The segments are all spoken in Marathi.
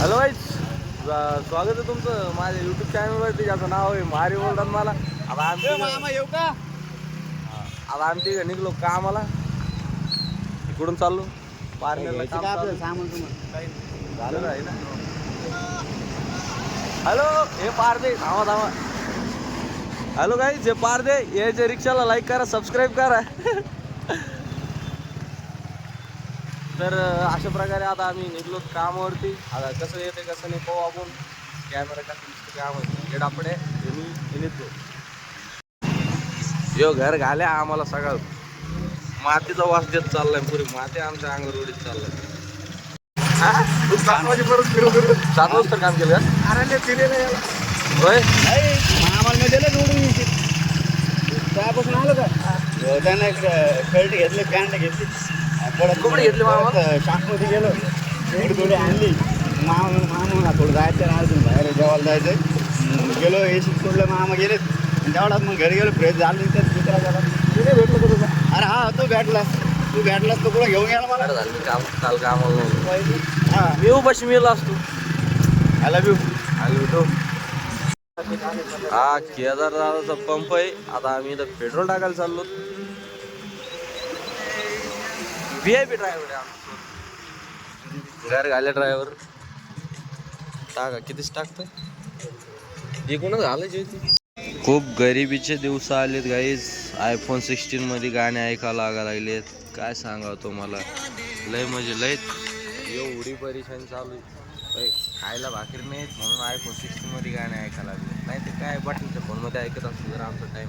हॅलो वाईस स्वागत आहे तुमचं. माझ्या युट्यूब चॅनलवरती ज्याचं नाव आहे मारी बोलतात मला. आता आमची येऊ का? आता आमची इकडे निघलो का आम्हाला इकडून चाललो. झालं आहे ना? हॅलो हे पार दे थांबा थांबा. हॅलो गाई जे पार दे याच्या रिक्षाला लाईक करा सबस्क्राईब करा. तर अशा प्रकारे आता आम्ही निघलो कामावरती. आता कसं येते कसं नाही पाहू आपण. कॅमेरा कसं काम आहे हेडापडे मी निघतो यो घर घाल्या आम्हाला सगळं. मातीचा वास देत चाललाय पुरी. माती आमच्या अंगावर उडीत चाललाय. सात वाजता काम केलं का? होय? आम्हाला दिलं जोडून त्यापासून आलं का? एक शर्ट घेतले पॅन्ट घेतली. घेतले मामा? गेलो. थोडी थोडी आणली. मामा मामा थोडं जायचं ना अजून बाहेर जेवायला जायचं गेलो सोडलं मामा गेले. तेवढाच मग घरी गेलो फ्रेश झाली तर दुसरा भेटलो अरे हा तू भेटलास तू भेटलास कुठं घेऊन गेला मला? झालं काम काल हा. आय लव्ह यू हा केदारनाथाचा पंप आहे. आता आम्ही इथं पेट्रोल टाकायला चाललो. व्ही आय पी ड्रायव्हर आहे घर घाले ड्रायव्हर टाका कितीच टाकतं एकूणच घालायची होती. खूप गरिबीचे दिवस आलेत गाईज आयफोन सिक्स्टीन मध्ये गाणे ऐकायला लागा लागलेत. काय सांगावं तुम्हाला? लय म्हणजे लय एवढी परेशानी चालू आहे. खायला भाकरी नाहीत म्हणून आयफोन सिक्स्टीन मध्ये गाणे ऐकायला लागले नाही ते काय बटनच्या फोनमध्ये ऐकत असतो जर आमचा टाइम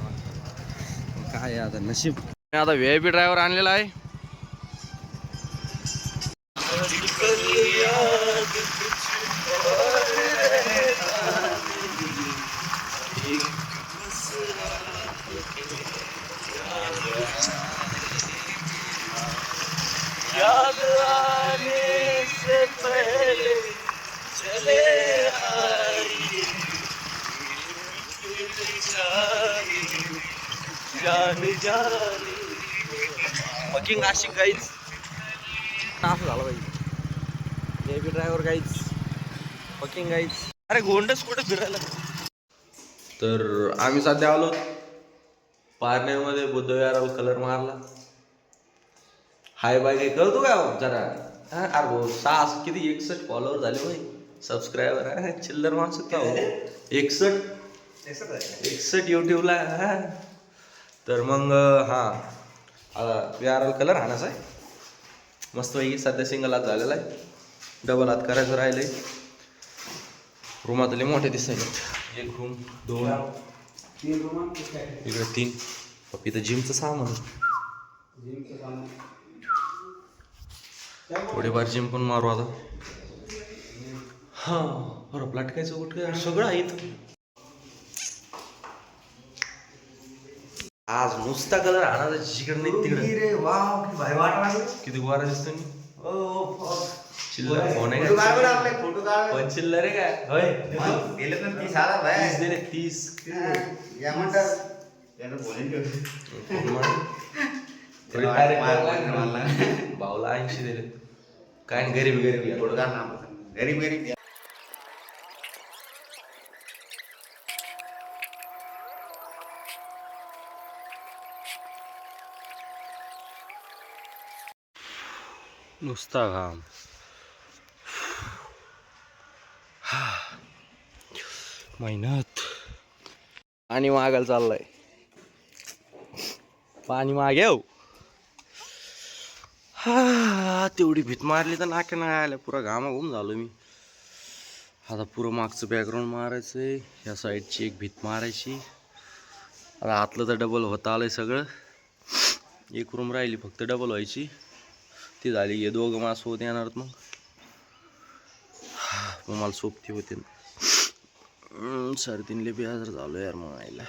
काय आहे आता? नशीब. मी आता व्ही आय पी ड्रायव्हर आणलेला आहे. जान जानी. फकिंग नाशिक गाईच असं झालं पाहिजे बी ड्रायव्हर गाईच फकिंग गाईच अरे गोंडच कुठे फिरायला? तर आम्ही सध्या आलो. पारनेरमध्ये बुद्धविहाराला कलर मारला. हाय बाय काही करतो का हो? जरा. हा अरे भाऊ सहा किती एकसष्ट फॉलोअर झाले भाई. सबस्क्रायबर चिल्लर माणसं का हो. एकसष्ट. एकसष्ट युट्यूबला हा. तर मग हां. वी आर विहाराला कलर हाणाचा आहे मस्त पैकी सध्या सिंगल हात झालेला आहे. डबल हात करायचं राहिलंय. रूमातले मोठे दिसायचे एक रूम दोन. इकडे तीन. पप्पी तर जिमचं सामान थोडेफार जिम पण मारू आता. हां बरं प्लाटकायचं काय सगळं आहे आज नुसता कलर आणायचा जिकडे नाही तिकडे. रे वाट लागली किती गुवारा दिसतो मी. चिल्लर फोन आहे पण चिल्लर आहे काय होय. गेले तर तीस हजार भाई तीस दे रे तीस. या म्हणतात. त्यानं. मारला. भाऊला ऐंशी दिले काय गरीब गरीब. गरीब गरीब नुसता घाम. मेहनत. पाणी मागायला चाललंय. पाणी मागेव हो. हा. तेवढी भीत मारली तर नाक्या नाही आल्या पुरा घामाघूम झालो मी. आता पुरं मागचं बॅकग्राऊंड मारायचं आहे ह्या साईडची एक भीत मारायची. आता आतलं तर डबल होता आलंय सगळं. एक रूम राहिली फक्त डबल व्हायची. ती झाली हे दोघं मास होत येणार मग. मग मला सोबती होते. साडेतीनले बी हजार झालो यार मग आईला.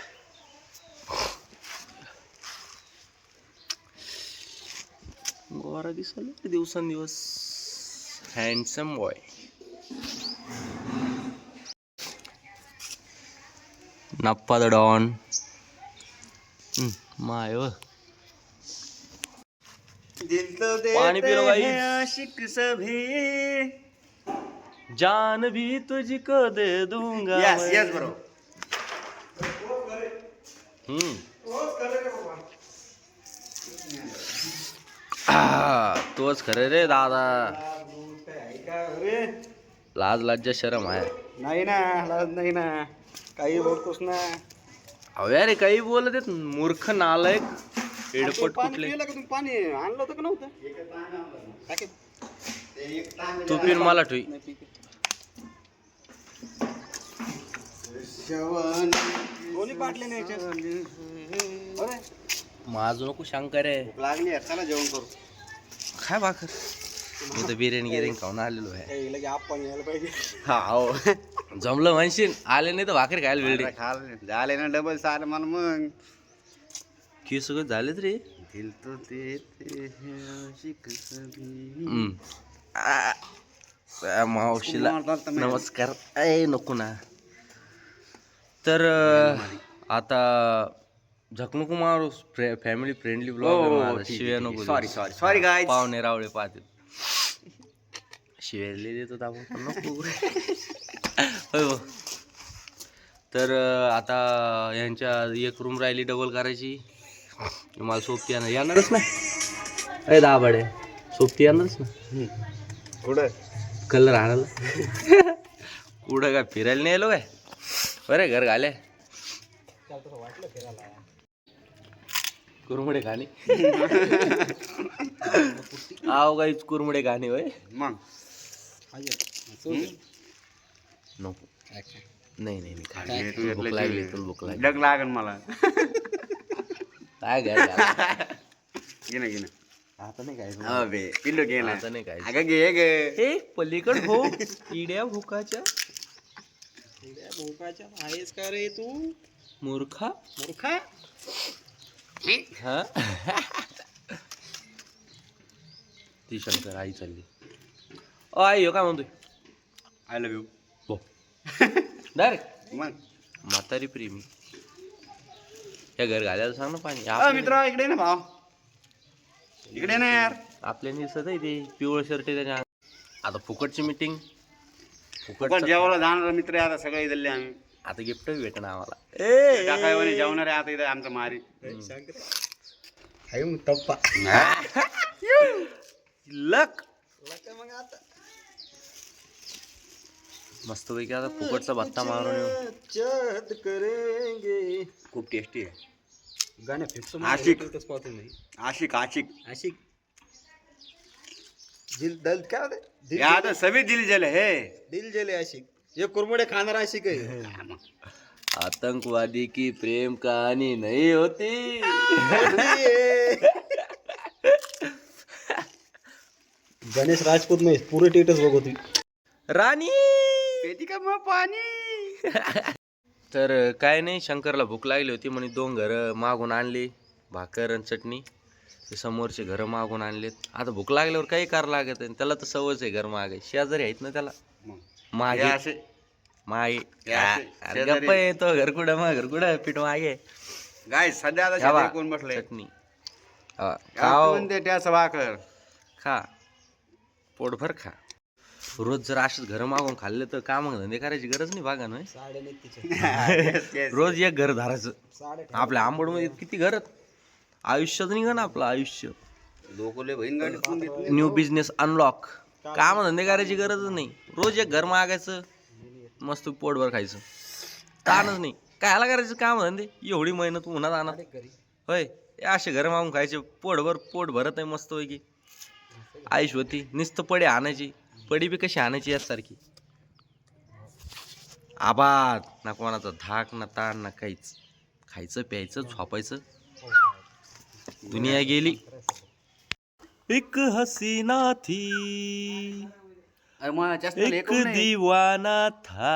गोरा दिसाल दिवसांदिवस. हँडसम बॉय नप्पा द डॉन. माय व. दिल तो पानी पी लो देते। हैं आशिक सभी। जान भी तुझको दे दूंगा यस मैं. यस बरोबर हम्म. आ, तोच खरं रे दादा। लाज लज्जा शरम आहे। नाही ना लाज नाही ना. काही बोलतोस ना. अहो अरे काही बोलत आहेत मूर्ख नालायक. एडपट पाणी कुठले? पिलं का तुम्ही? पाणी आणलं होतं का नव्हतं. तू पिन मला ठुई नाही, ठीक आहे. माझं नको शंकर आहे भूक लागली आहे, चला जेवण करू. काय भाकर. मी तर बिर्याणी गिर्याणी खाऊन आलेलो आहे. हे लगे आपण यायला पाहिजे. हा हो. जमलं म्हणशील. आले नाही तर भाकर खायला वेळ खाल झाले ना डबल सार मला मग. की सगळं झालेच रे. दिल तो देते हैं आशिक सभी. हम्म. आ, त्या मावशीला. नमस्कार. ए नको ना. तर अं, आता झकनुकू मारू फॅमिली फ्रेंडली हो, ब्लॉग हो, शिव्या नको सॉरी देऊ. सॉरी सॉरी गाय पाहुणे रावळे पाहतील. शिव्या देतो आपण पण नको. होय हो. तर अं, आता यांच्या एक रूम राहिली डबल करायची. मला सोबती येणार येणारच ना अरे दाबाडे सोबती येणारच ना कुठं? कलर आणायला कुठं काय फिरायला नाही आलो काय? बरे घर घाले. कुरमुडे खाणे. आव काहीच कुरमुडे खाणे होय. मग. नको. नाही नाही नाही भूक लागली. तुला भूक लागली. लागन मला. काय घर घाला. घे ना घे ना. आता नाही काय अबे पिल्लो घे ना. आता नाही काय अगं घे ग ए पलीकड हो. इड्या भुकाच्या. भोकाच्या आहेस का रे तू? मूर्खा? मूर्खा? हा? ती शंकर आई चालली. ओ आई हो काय म्हणतोय? आय लव्ह यू हो. डायरेक्ट मग? म्हातारी प्रेमी. या घर घालायला सांग ना पाणी. मित्र इकडे ना भाव इकडे ना यार. आपल्या दिसत आहे ते. पिवळ शर्ट आहे त्याच्या. आता फुकटची मीटिंग पण फुकट जेवायला जाणार मित्र आता सगळे इथले आम्ही. आता गिफ्ट भेटणार आम्हाला. जेवणार आहे आता इथे आमचं मारी. टप्पा. लक. मस्त पैकी आता. फुकटचा भत्ता मारून खूप टेस्टी आहे. गाण्या फिक्स आशिक. पाहतो नाही. आशिक आशिक. आशिक. दिल दल काय होते दिल या आता सभी दिल जल है. दिल जेले आशिक. हे कुरमुडे खाणार आशिक आहे. आतंकवादी की प्रेम कहानी नहीं होती. गणेश राजपूत नाही पुरे टेटस बघ राणी. पेटी का मग पाणी? तर काय नाही शंकरला भूक लागली होती म्हणे दोन घरं मागून आणली भाकर आणि चटणी. ते समोरचे घरं मागून आणलेत. आता भूक लागल्यावर काही कार लागत नाही. त्याला तर सवयच आहे घर मागे. शेजारी आहेत ना त्याला? मग. मागे. असे. मागे. अरे. गप्प आहे तो घर कुठं मग घर कुठं पीठ मागे. गाय सध्या कोण बसले चटणी. हा, खाओ. म्हणते त्या भाकर. खा. पोटभर खा. रोज जर असेच घर मागून खाल्ले तर काम धंदे करायची गरज नाही नाही तिचे. रोज एक घर धरायचं. आपल्या आंबोडमध्ये किती घर आयुष्यात निघा ना आपलं आयुष्य. न्यू बिझनेस अनलॉक काम धंदे करायची गरजच नाही. रोज एक घर मागायचं मस्त पोटभर खायचं. ताणच नाही. कायला करायचं? काम धंदे एवढी मेहनत उन्हात आणत. होय? असे घर मागून खायचे. पोटभर पोट भरत आहे मस्त पैकी आयुष होती. नुसतं पडी आणायची. पडी बी कशी आणायची यासारखी? आबाद ना कोणाचा धाक ना ताण ना काहीच. खायचं प्यायचं झोपायचं. दुनिया गेली. एक हसीना थी अरे मला जास्त एक नाही. दीवाना था.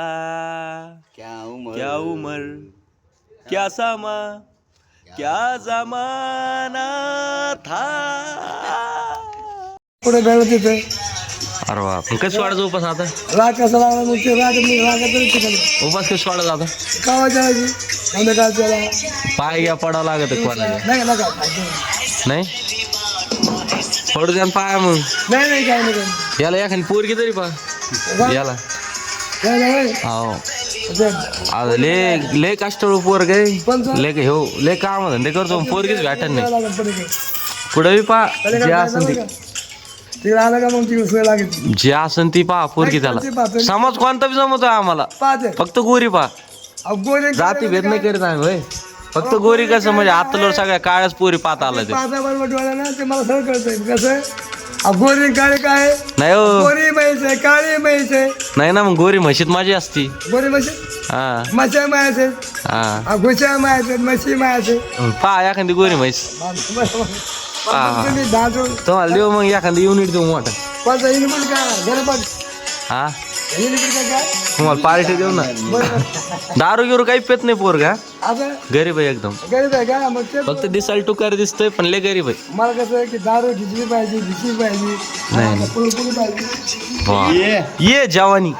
क्या उमर. क्या उम्र क्या सामा क्या जमाना था. पुढे बेळ तिथे अरे कसं वाढायचं उपास आता? राग कसा लागला मग ते राग मी उपास कसं वाढायचं आता? कावा जायची. संध्याकाळ पाय घ्या पडावं लागत कोणाला. नाही नका नाही. पडू द्या ना पाय मग. नाही नाही काय नाही काय नाही. याला एखादी पोरगी तरी पा याला. काय नाही हो आता ले ले कष्टाळू पोर गे कोणचं? ले हो ले काम धंदे करतो पोरगीच भेटत नाही. कुठं बी पा जे झालं ती आलं का मग लागेल? जे असन ती पा पोरगी? त्याला. समाज कोणता बी जमतो आम्हाला. पाहते फक्त गोरी पा अहो, गोरे जाती भेद नाही करीत आम्ही होय. फक्त गोरी कसं म्हणजे आतलं सगळ्या काळ्याच पोरी पाहत आला ते. पाहता बरोबर ते मला सगळं कळतंय कसं आहे? अहो, गोरी काळे काय आहे? नाही हो. गोरी म्हैस आहे काळी म्हैस आहे. नाही ना मग गोरी म्हशीत माझी असती. गोरी म्हशी? हा. मच्छ्या मायास आहेत. हा. घुशा मायास आहेत म्हशी मायास आहेत. पा एखादी गोरी म्हैस. हा. तुम्ही तुम्हाला देऊ मग एखादी युनिट देऊ मोठं हा काय तुम्हाला पार्टी देऊ ना दारू गिरू काही पेत नाही पोर का गरीब आहे एकदम गरीब आहे का मग ते फक्त दिसायला टुकार दिसतोय पण लय गरीब आहे मला कसं आहे की दारू घिचली पाहिजे घिचली पाहिजे नाही. पुढे पाहिजे वा ये ये जवानी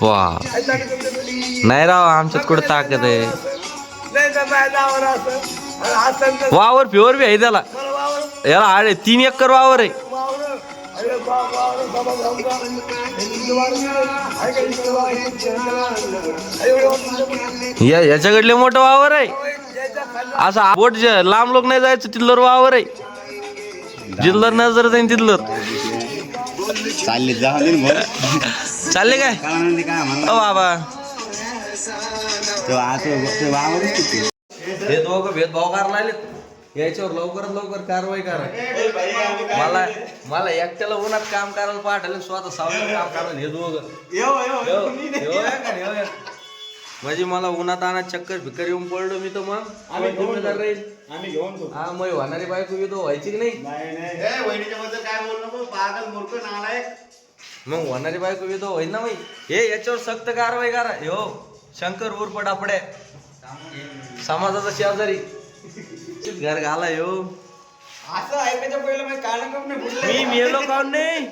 वा नाही राव आमच्यात कुठं ताकद आहे नाही तर माझ्या नावावर असं आणि असं तर वावर प्युअर बी आहे त्याला मला वावर याला आडे तीन एकर वावर आहे वावर अरे बाप वावर बाबा जाऊन जा. तुमचं वावर नाही. आहे का इकडं वावर? आहे एवढं वावर? या याच्याकडले मोठं वावर आहे असं बोट जे लांब लोक नाही जायचं तिथलं वावर आहे जिल्लर नजर जाईन तिथलं चालले जा दे ना भाऊ. चालले काय काय म्हणते काय म्हणला ओ बाबा तो आता ते वावरच किती हे दोघं भेदभाव करायला लागलेत? याच्यावर लवकरात लवकर कारवाई करा. मला मला एकट्याला उन्हात काम करायला पाठवलं स्वतः सावलीत काम करायला हे दोघं. म्हणजे मला उन्हात आणा चक्कर फिक्कर येऊन पडलो मी तर मग. हा मग होणारी बायको येतो व्हायची की नाही? नाही नाही. वहिनीच्या बद्दल काय बोल नको पागल मूर्ख नालायक. मग होणारी बायको येतो होईल ना मग. हे याच्यावर सक्त कारवाई करा. हो शंकर उर्फ डापडे समाजाचा शेजारी. घर घाला हो असं ऐकायच्या पहिलं मी नाही मी मेलो काऊन नाही?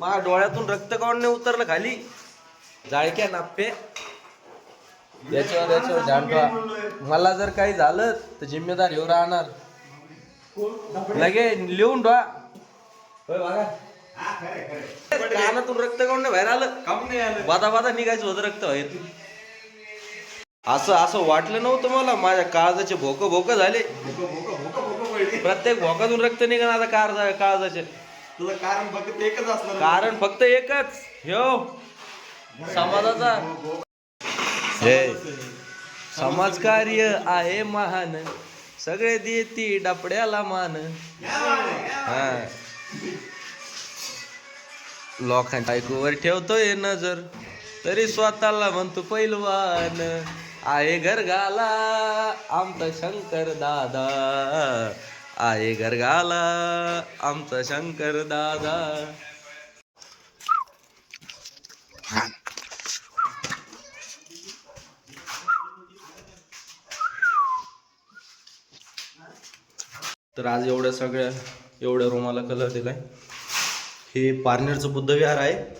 माझ्या डोळ्यातून रक्त काऊन नाही उतरलं खाली? जाळक्या नाप्पे. याच्यावर याच्यावर ध्यान ठेवा मला जर काही झालं तर जिम्मेदार येऊ राहणार. लगे लिहून ठेवा. होय बघा कानातून रक्त काऊन नाही बाहेर आलं? बाधा बाधा निघायचं होतं रक्त बाहेर असं असं वाटलं नव्हतं मला. माझ्या काळजाचे भोक भोक झाले. प्रत्येक भोकातून रक्त निघण आता कार काळजाचे. तुझं कारण फक्त एकच असणार. कारण फक्त एकच. ह्यो समाजाचा. हे. समाजकार्य आहे महान. सगळे देती डपड्याला मान. हा. लोकांच्या ऐकूवर ठेवतोय नजर. तरी स्वतःला म्हणतो पैलवान. आहे गरगाला आमचा शंकर दादा. आहे गरगाला आमचा शंकर दादा. तर आज एवढ्या सगळ्या एवढ्या रूमाला कलर दिलाय. हे पारनेरचं बुद्धविहार आहे.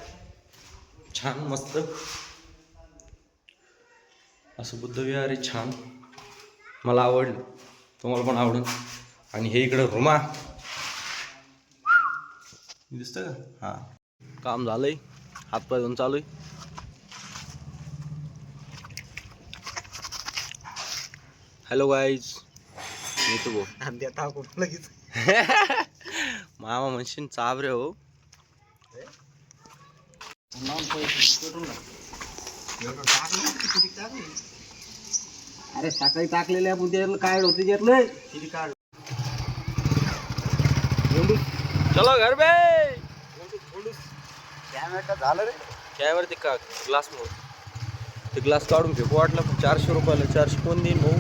छान मस्त. असं बुद्धविहार आहे छान. मला आवडलं. तुम्हाला पण आवडेल. आणि हे इकडं रुमा. दिसतं का? हां. काम झालंय. हातपाय धुवून चालू आहे. हॅलो गाईज मी तू भाऊ लगेच? मामा म्हणशीन चाबरे हो. अरे सकाळी टाकलेले आपण त्यातलं. काय होते त्यातलं चलो घर बे. झालं रे? काय वरती का ग्लास मोड. ते ग्लास काढून फेकू वाटलं पण चारशे रुपयाला चारशे कोण देईन भाऊ?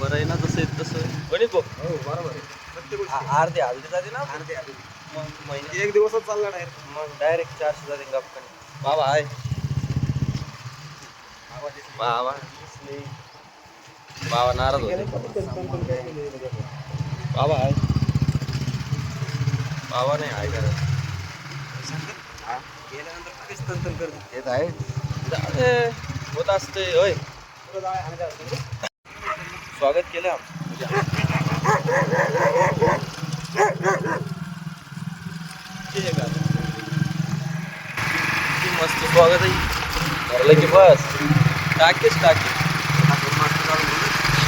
बरं आहे ना जसं आहे तसं. गणित भाऊ. हो बरोबर आहे. आ- अर्धे हलते जाते ना? अर्धे अर्धे. मग महिने. एक दिवसच चालला डायरेक्ट मग डायरेक्ट चारशे जाते गपकन. बाबा आहे बाबा बाबा नाराज होते. बाबा आहे. बाबा नाही आहे करत येत आहे. होत असते होय. स्वागत केलं का? स्वागत आहे. भरलं की बस. टाकेच टाके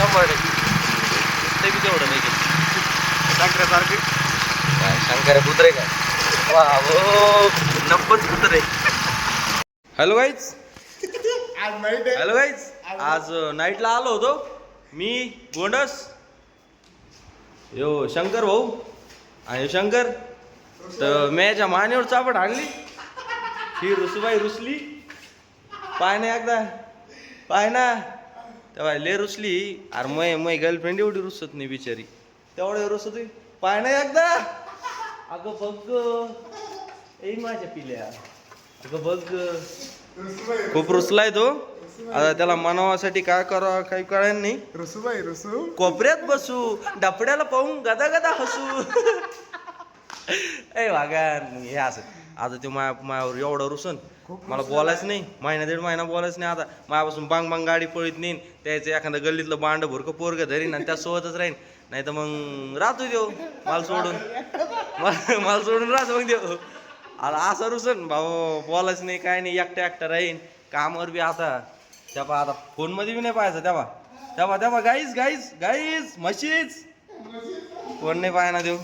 शंभर. टक्के ते बी तेवढं नाही शंकरासारखे? काय शंकर कुत्रे काय? वा हो कुत्रे हॅलो गाईज आज माहिती हॅलो गाईज आज नाईटला आलो होतो. मी गोंडस यो शंकर भाऊ. आणि शंकर. तर मॅच्या मानेवर चापट आणली ही रुसबाई रुसली. पाय ना एकदा. पाय ना. तेव्हा ले रुसली. अरे मै मै गर्लफ्रेंड एवढी रुसत नाही बिचारी. तेवढं रुसत. पाय ना एकदा. अगं बघ ग. ए माझ्या पिल्या. अगं बघ ग. खूप रुसलाय तो. आता त्याला मनावासाठी काय करावं काही कळायला नाही. रसूबाई रसू. कोपऱ्यात बसू. डपड्याला पाहून गदा गदा हसू. ए वागान हे असं. आता ते माया मायावर एवढं रुसन मला बोलायचं नाही. महिना दीड महिना बोलायचं नाही आता. मायापासून बांग बांग गाडी पळीत नेईन. त्याचं एखादं गल्लीतलं बांड भुरकं पोरग धरीन आणि त्यासोबतच राहीन. नाही तर मग राहतो देव. मला सोडून. मला मला सोडून राहतो मग देव. आता असं रुसन. भाऊ बोलायचं नाही काय नाही. एकटा एकटा राहीन. कामावर बी आता तेव्हा आता फोनमध्ये बी नाही पाहायचं तेव्हा. तेव्हा तेव्हा गाईज गाईज गाईज म्हशीच. कोण नाही पाहायना देऊ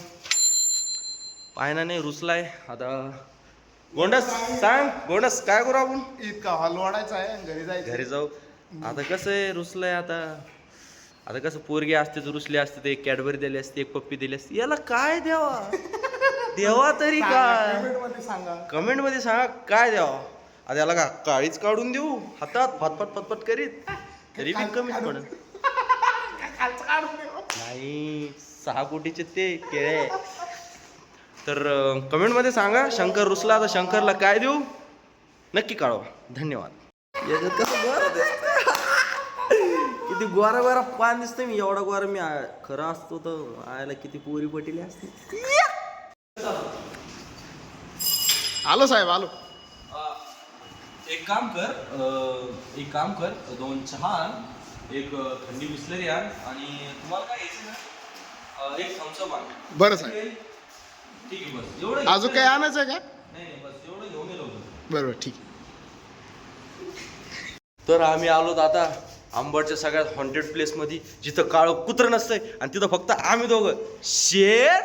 पाहायना नाही रुसलाय. आता गोंडस सांग गोंडस काय करू आपण? इतका हॉल वाढायचा आहे घरी जायचं. घरी जाऊ. आता कसं आहे रुसलंय आता. आता कसं पोरगी असते तर रुसली असते एक कॅडबरी दिली असते एक पप्पी दिली असते. याला काय द्यावा देवा तरी काय? मध्ये सांगा. कमेंटमध्ये सांगा काय द्यावा आता याला का काळीच काढून देऊ? हातात फटफट फटफट करीत. तरी बी कमीच पडेल. नाही सहा कोटीचे ते केळे तर कमेंटमध्ये सांगा शंकर रुसला तर शंकरला काय देऊ? नक्की कळवा. धन्यवाद. याच्यात कसं गोरा दिसतंय. किती गोरा गोरा पान दिसतंय मी. एवढा गोरा मी खरा असतो तर आयला किती पोरी पटिली असते. आलो साहेब आलो. एक काम कर अं, एक काम कर. दोन चहा आण, एक अं, थंडी बिस्लरी आण आणि तुम्हाला काय घ्यायचं ना अं, एक थम्सअप आण. बरं साहेब. ठीक आहे बस. एवढं अजून काय आणायचं आहे का? नाही नाही बस. एवढं घेऊन येलो बरोबर ठीक. तर आम्ही आलो आता आंबडच्या सगळ्यात हॉन्टेड प्लेसमध्ये जिथं काळं कुत्रं नसतंय आणि तिथं फक्त आम्ही दोघं. शेर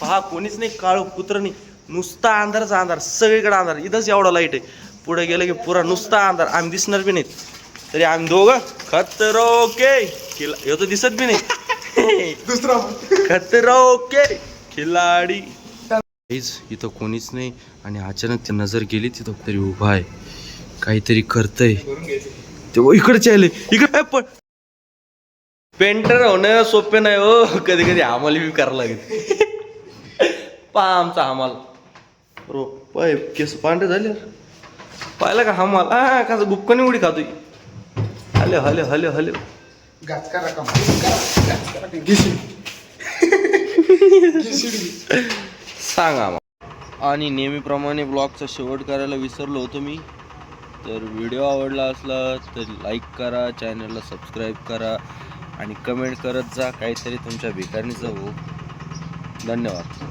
पहा कोणीच नाही काळं कुत्रं नाही. नुसता अंधारचा अंधार सगळीकडे अंधार. इथंच एवढा लाइट आहे. पुढे गेलं की पुरा नुसता अंधार. आम्ही दिसणार बी नाहीत. तरी आम्ही दोघं खतरो के खिला ह्यो तर दिसत बी नाही. दुसरा खतरो के. खिलाडी. इथं कोणीच नाही आणि अचानक ती नजर गेली तिथं तरी उभा आहे. काहीतरी करतय. तेव्हा इकडचे आले. इकडे पण पेंटर होणं सोपे नाही हो. कधी कधी आम्हाला बी करावं लागेल. पहा आमचा हमाल. रो पाय केस पांढरे झाले. पाहिलं का हमाल? हा कसं गुपकणी उडी खातोय? हले हले हले हले. गिशी सांगा मग. आणि नेहमीप्रमाणे ब्लॉगचा शेवट करायला विसरलो होतो मी. तर व्हिडिओ आवडला असला तर लाईक करा चॅनलला सबस्क्राईब करा आणि कमेंट करत जा. काहीतरी तुमच्या भिकारणीचं हो धन्यवाद.